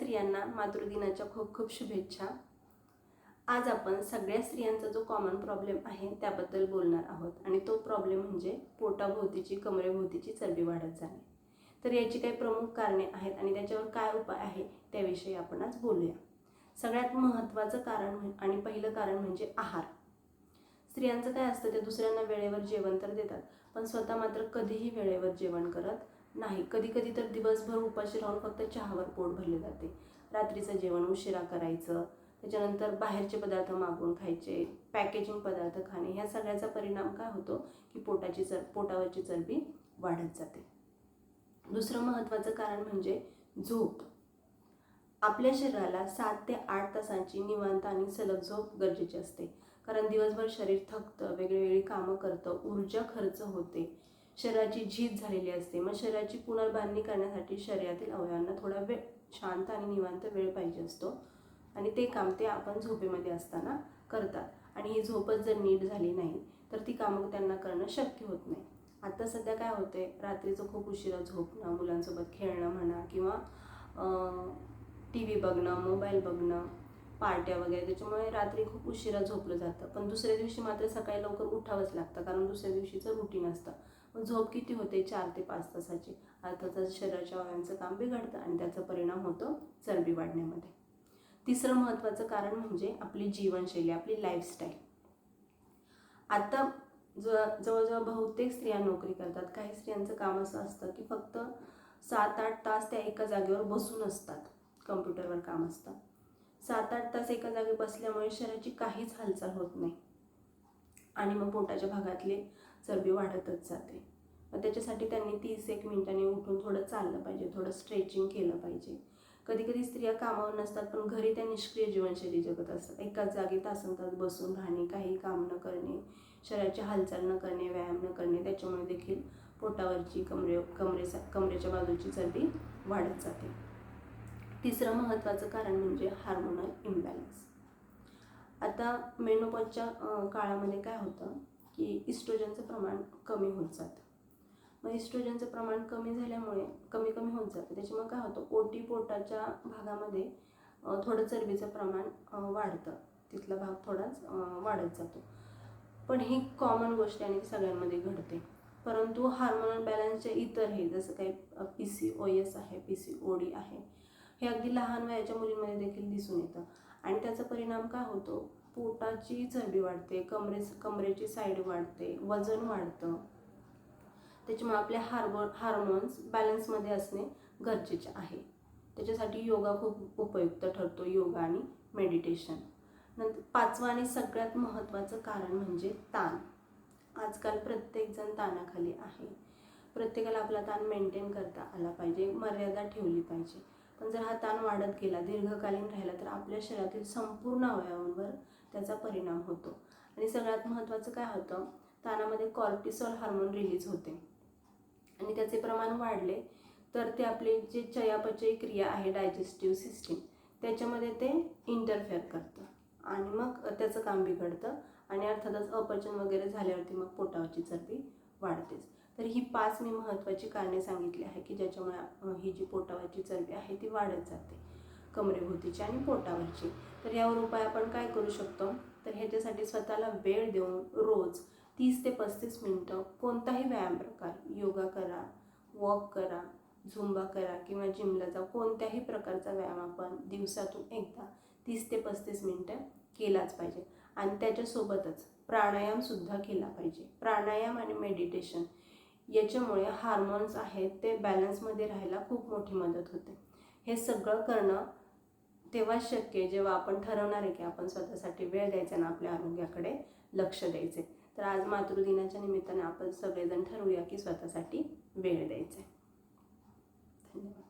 स्त्रियांना मातृदिनाच्या खूप खूप शुभेच्छा. आज आपण सगळ्या स्त्रियांचा जो कॉमन प्रॉब्लेम आहे त्याबद्दल बोलणार आहोत. आणि तो प्रॉब्लेम म्हणजे पोटाभोवतीची कमरेभोवतीची चरबी वाढत जाणे. तर याची काही प्रमुख कारणे आहेत आणि त्याच्यावर काय उपाय आहे त्याविषयी आपण आज बोलूया. सगळ्यात महत्त्वाचं कारण आणि पहिलं कारण म्हणजे आहार. स्त्रियांचं काय असतं ते दुसऱ्यांना वेळेवर जेवण तर देतात पण स्वतः मात्र कधीही वेळेवर जेवण करत नाही कधी कधी तर दिवसभर उपाशी राहून फक्त चहावर पोट भरले जाते. रात्रीचं जेवण उशिरा करायचं त्याच्यानंतर बाहेरचे पदार्थ मागवून खायचे पॅकेजिंग पदार्थ खाणे ह्या सगळ्याचा परिणाम काय होतो? की पोटाची चर पोटावरची चरबी वाढत जाते. दुसरं महत्त्वाचं कारण म्हणजे झोप. आपल्या शरीराला सात ते आठ तासांची निवांत आणि सलग झोप गरजेची असते. कारण दिवसभर शरीर थकतं वेगळी कामं करतं ऊर्जा खर्च होते. शरीराची झीज झालेली असते. मग शरीराची पुनर्बांधणी करण्यासाठी शरीरातील अवयवांना थोडा वेळ शांत आणि निवांत वेळ पाहिजे असतो. आणि ते काम ते आपण झोपेमध्ये असताना करतात. आणि ही झोपच जर नीट झाली नाही तर ती कामं त्यांना करणं शक्य होत नाही. आता सध्या काय होते रात्रीचं खूप उशिरा झोपणं मुलांसोबत खेळणं म्हणा किंवा टी व्ही बघणं मोबाईल बघणं पार्ट्या वगैरे त्याच्यामुळे रात्री खूप उशिरा झोपलं जातं. पण दुसऱ्या दिवशी मात्र सकाळी लवकर उठावंच लागतं कारण दुसऱ्या दिवशीचं रुटीन असतं. झोप किती होते? चार ते पाच तासाची. अर्थातच शरीराच्या अवयवांचं काम बिघडतं आणि त्याचा परिणाम होतो चरबी वाढण्यामध्ये. तिसरं महत्त्वाचं कारण म्हणजे आपली जीवनशैली आपली लाईफस्टाईल आता ज जवळजवळ बहुतेक स्त्रिया नोकरी करतात. काही स्त्रियांचं काम असं असतं की फक्त सात आठ तास त्या एका जागेवर बसून असतात. कम्प्युटरवर काम असतं. सात आठ तास एका जागी बसल्यामुळे शरीराची काहीच हालचाल होत नाही. आणि मग पोटाच्या भागातली चरबी वाढतच जाते. मग त्याच्यासाठी त्यांनी तीस एक मिनिटांनी उठून थोडं चाललं पाहिजे थोडं स्ट्रेचिंग केलं पाहिजे. कधी कधी स्त्रिया कामावर नसतात पण घरी त्या निष्क्रिय जीवनशैली जगत असतात. एकाच जागी तासन तास बसून राहणे काही काम न करणे शरीराची हालचाल न करणे व्यायाम न करणे त्याच्यामुळे देखील पोटावरची कमरे कमरेचा कमरेच्या बाजूची चरबी वाढत जाते. तिसरं महत्त्वाचं कारण म्हणजे हार्मोनल इम्बॅलन्स आता मेनोपॉजच्या काळामध्ये काय होतं की इस्ट्रोजनचं प्रमाण कमी होत जातं. मग इस्ट्रोजनचं प्रमाण कमी झाल्यामुळे कमी कमी होत जातं. त्याच्यामुळे काय होतं ओटी पोटाच्या भागामध्ये थोडं चरबीचं प्रमाण वाढतं. तिथला भाग थोडाच वाढत जातो. पण ही कॉमन गोष्ट आणि सगळ्यांमध्ये घडते. परंतु हार्मोनल बॅलन्सचे इतर हे जसं काही पी सी ओ एस आहे पी सी ओ डी आहे हे अगदी लहान वयाच्या मुलींमध्ये देखील दिसून येतं. आणि त्याचा परिणाम काय होतो? पोटाची चरबी वाढते कमरे कमरेची साईड वाढते वजन वाढतं. त्याच्यामुळे आपले हार्मो हार्मोन्स बॅलन्समध्ये असणे गरजेचे आहे. त्याच्यासाठी योगा खूप उपयुक्त ठरतो योगा आणि मेडिटेशन नंतर पाचवं आणि सगळ्यात महत्त्वाचं कारण म्हणजे ताण. आजकाल प्रत्येकजण ताणाखाली आहे. प्रत्येकाला आपला ताण मेंटेन करता आला पाहिजे मर्यादा ठेवली पाहिजे. पण जर हा ताण वाढत गेला दीर्घकालीन राहिला तर आपल्या शरीरातील संपूर्ण अवयवांवर त्याचा परिणाम होतो. आणि सगळ्यात महत्त्वाचं काय होतं? ताणामध्ये कॉर्टिसॉल हार्मोन रिलीज होते. आणि त्याचे प्रमाण वाढले तर ते आपली जे चयापचय क्रिया आहे डायजेस्टिव्ह सिस्टीम त्याच्यामध्ये ते इंटरफेअर करतं. आणि मग त्याचं काम बिघडतं आणि अर्थातच अपचन वगैरे झाल्यावरती मग पोटावरची चरबी वाढतेच. तर ही पाच मी महत्त्वाची कारणे सांगितली आहे की ज्याच्यामुळे ही जी पोटावरची चरबी आहे ती वाढत जाते कमरेभोवतीची आणि पोटावरची. तर यावर उपाय आपण काय करू शकतो? तर ह्याच्यासाठी स्वतःला वेळ देऊन रोज तीस ते पस्तीस मिनटं कोणताही व्यायाम प्रकार योगा करा वॉक करा झुंबा करा किंवा जिमला जा कोणत्याही प्रकारचा व्यायाम आपण दिवसातून एकदा तीस ते पस्तीस मिनटं केलाच पाहिजे. आणि त्याच्यासोबतच प्राणायामसुद्धा केला पाहिजे. प्राणायाम आणि मेडिटेशन याच्यामुळे हार्मोन्स आहेत ते बॅलन्समध्ये राहायला खूप मोठी मदत होते. हे सगळं करणं तेव्हाच शक्य आहे जेव्हा आपण ठरवणार आहे की आपण स्वतःसाठी वेळ द्यायचा ना आपल्या आरोग्याकडे लक्ष द्यायचे तर आज मातृदिनाच्या निमित्ताने आपण सगळेजण ठरवूया की स्वतःसाठी वेळ द्यायचा आहे धन्यवाद.